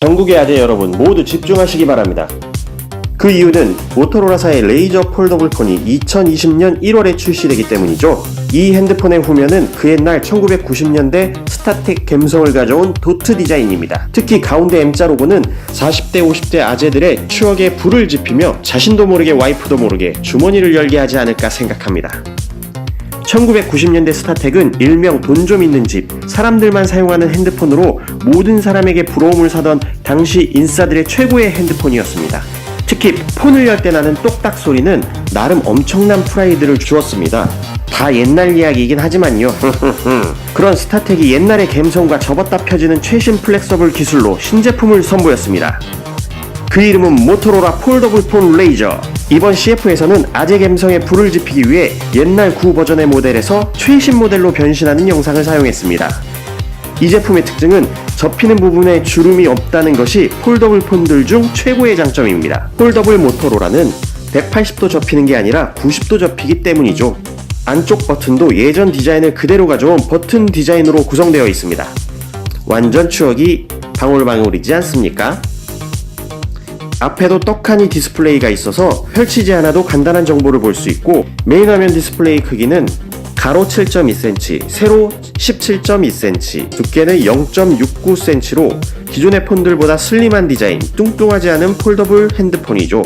전국의 아재 여러분 모두 집중하시기 바랍니다. 그 이유는 모토로라사의 레이저 폴더블 폰이 2020년 1월에 출시되기 때문이죠. 이 핸드폰의 후면은 그 옛날 1990년대 스타텍 감성을 가져온 도트 디자인입니다. 특히 가운데 M자 로고는 40대 50대 아재들의 추억에 불을 지피며 자신도 모르게 와이프도 모르게 주머니를 열게 하지 않을까 생각합니다. 1990년대 스타텍은 일명 돈 좀 있는 집, 사람들만 사용하는 핸드폰으로 모든 사람에게 부러움을 사던 당시 인싸들의 최고의 핸드폰이었습니다. 특히 폰을 열 때 나는 똑딱 소리는 나름 엄청난 프라이드를 주었습니다. 다 옛날 이야기이긴 하지만요. 그런 스타텍이 옛날의 감성과 접었다 펴지는 최신 플렉서블 기술로 신제품을 선보였습니다. 그 이름은 모토로라 폴더블 폰 레이저. 이번 CF에서는 아재 감성에 불을 지피기 위해 옛날 구 버전의 모델에서 최신 모델로 변신하는 영상을 사용했습니다. 이 제품의 특징은 접히는 부분에 주름이 없다는 것이 폴더블 폰들 중 최고의 장점입니다. 폴더블 모토로라는 180도 접히는 게 아니라 90도 접히기 때문이죠. 안쪽 버튼도 예전 디자인을 그대로 가져온 버튼 디자인으로 구성되어 있습니다. 완전 추억이 방울방울이지 않습니까? 앞에도 떡하니 디스플레이가 있어서 펼치지 않아도 간단한 정보를 볼 수 있고 메인 화면 디스플레이 크기는 가로 7.2cm, 세로 17.2cm, 두께는 0.69cm로 기존의 폰들보다 슬림한 디자인, 뚱뚱하지 않은 폴더블 핸드폰이죠.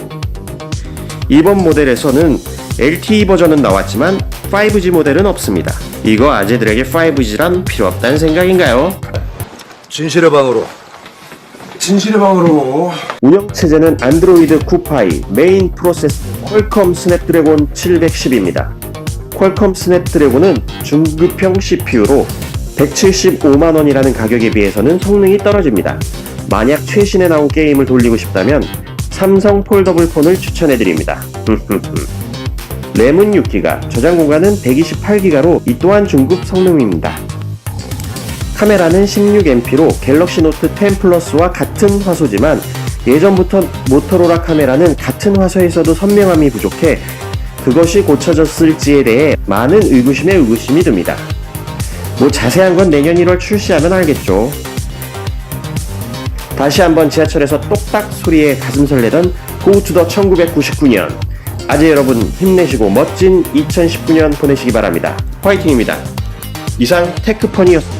이번 모델에서는 LTE 버전은 나왔지만 5G 모델은 없습니다. 이거 아재들에게 5G란 필요 없다는 생각인가요? 진실의 방으로 진실의 방으로 운영 체제는 안드로이드 9파이, 메인 프로세스 퀄컴 스냅드래곤 710입니다. 퀄컴 스냅드래곤은 중급형 CPU로 175만 원이라는 가격에 비해서는 성능이 떨어집니다. 만약 최신에 나온 게임을 돌리고 싶다면 삼성 폴더블 폰을 추천해 드립니다. 램은 6기가, 저장 공간은 128기가로 이 또한 중급 성능입니다. 카메라는 16MP로 갤럭시 노트 10 플러스와 같은 화소지만 예전부터 모토로라 카메라는 같은 화소에서도 선명함이 부족해 그것이 고쳐졌을지에 대해 많은 의구심에 의구심이 듭니다. 뭐 자세한 건 내년 1월 출시하면 알겠죠. 다시 한번 지하철에서 똑딱 소리에 가슴 설레던 고투더 1999년 아재 여러분 힘내시고 멋진 2019년 보내시기 바랍니다. 화이팅입니다. 이상 테크펀이었습니다.